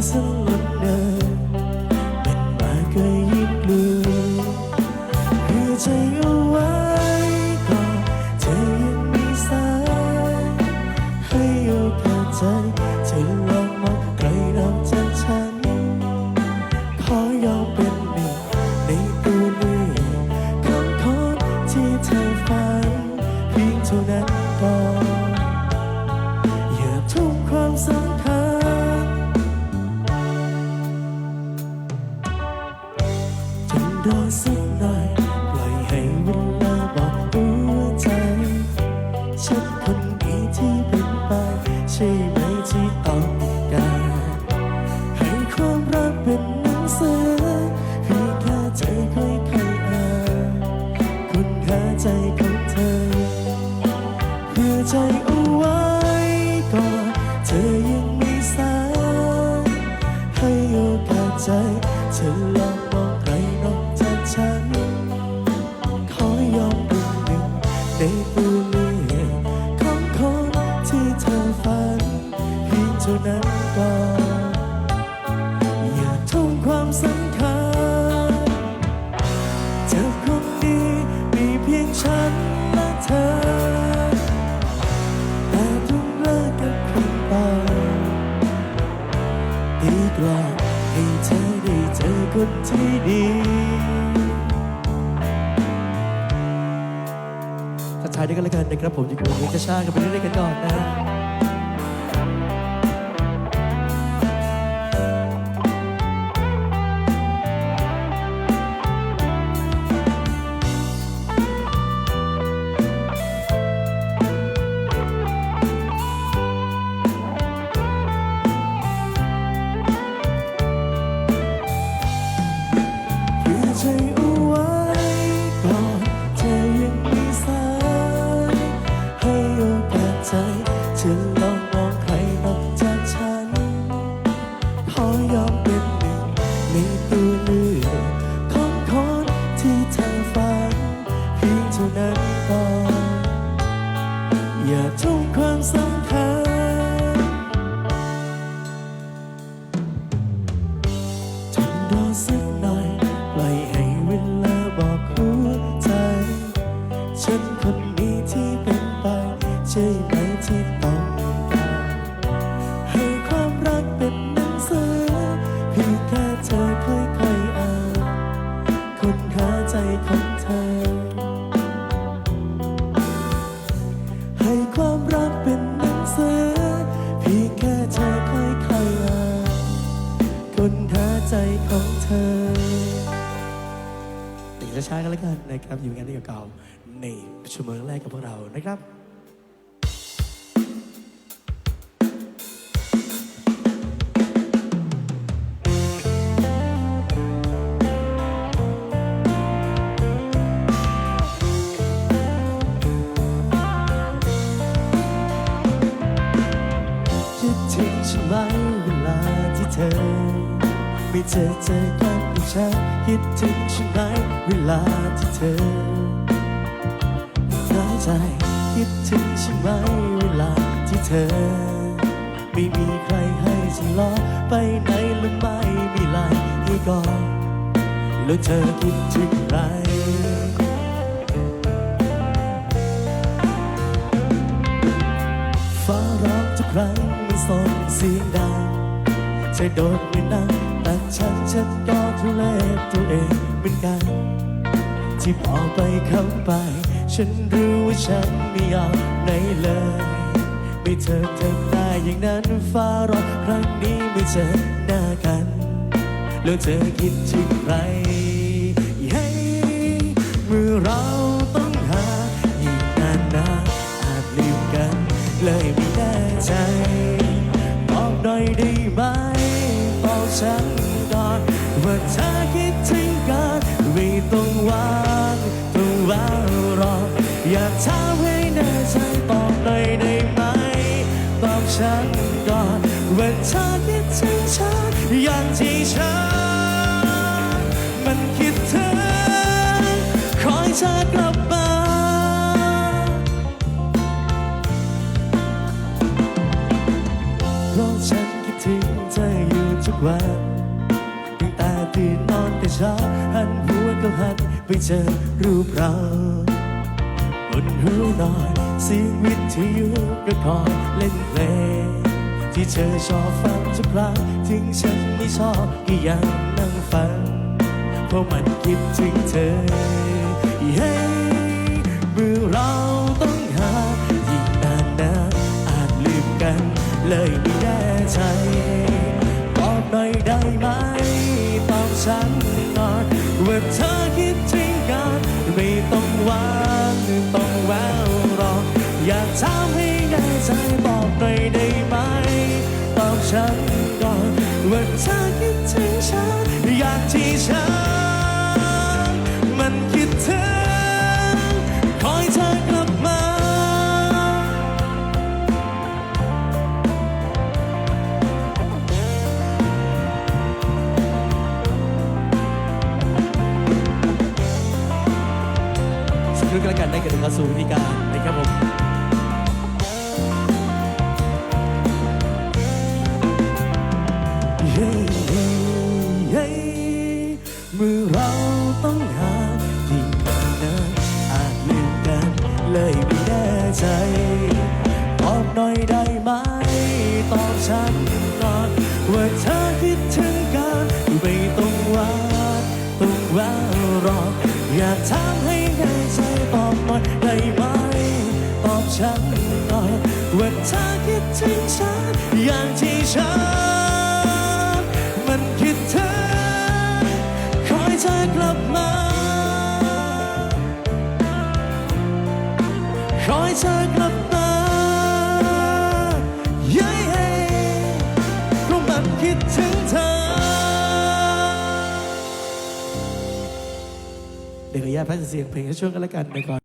มาไม่ส รอสักหน่อยปล่อยให้เวลาบอกหัวใจฉันคนนี้ที่เป็นไปใช่ไหมที่ต้องการให้ความรักเป็นหนังสือเพียงแค่ใจค่อยๆอ่านคุณหาใจของเธอเพื่อใจเอาไว้ก่อนเธอยังไมีสายให้โอกาสใจเธอลองมอง ทุ่มความสำคัญเธอคนนี้มีเพียงฉันและเธอ แต่ต้องเลิกกับคนเก่าดีกว่าให้เธอได้เจอคนที่ดีทักทายด้วยกันแล้วกันนะครับผมอยู่กับผมจะช่ากันไปเรื่อยๆกันก่อนนะ ช้าๆกันแล้วกันนะครับ อยู่กันที่เก่าๆในชั่วโมงแรกกับพวกเรานะครับเวลาที่เธอไม่เจอเจอกันกับฉันคิดถึงฉันไหม เวลาที่เธอน้อยใจคิดถึงฉันไหมเวลาที่เธอ ไม่มีใครให้ฉันรอไปไหนและไม่มีไลให้ก่อนแล้วเธอคิดถึงใครฟ้าร้องทุกครั้งมันส่งเสียงดังใจโดดไม่นั่งแต่ฉันฉันก็ทุเลตัวเองเหมือนกัน ที่พอไปเข้าไป ฉันรู้ว่าฉันไม่ยอมไหนเลย ไม่เธอเธอได้อย่างนั้นฟ้าร้องครั้งนี้ไม่เจอหน้ากัน แล้วเธอคิดถึงใครเฮ้เมื่อเรา วางต้องวางรอ อยากถามให้แน่ใจตอบหน่อยได้ไหมตอบฉันก่อนว่าเธอคิดถึงฉันอย่างที่ฉันมันคิดถึงคอยเธอกลับ ไปเจอรูปเราบนหูนอนเสียงวิทยุก็คอยเล่นเพลงที่เธอชอบฟังทุกครั้งถึงฉันไม่ชอบก็ยังนั่งฟังเพราะมันคิดถึงเธอ ต้องหวานต้องแววรออยากถามให้แน่ใจบอกหน่อย สักครู่ก็แล้วกันได้กันถึงเข้าสู่วิธีการนะครับผมเย้เย้เมื่อเราต้องหายิ่นานนอาจลืมกันเลยไม่แน่ใจตอบหน่อยได้ไหมตอบฉันก่อนว่าเธอคิดถึงกันไม่ต้องหวาต้องววหรออยากถามให้ ได้ไหม ตอบฉันหน่อยว่าเธอคิดถึงฉัน อย่างที่ฉัน มันคิดถึงคอยเธอกลับมา คอยเธอกลับมาเย้เพราะมันคิดถึงเธอ เดี๋ยวขออนุญาตพักเสียงเพลงให้ช่วงกันล้วกันไปก่อน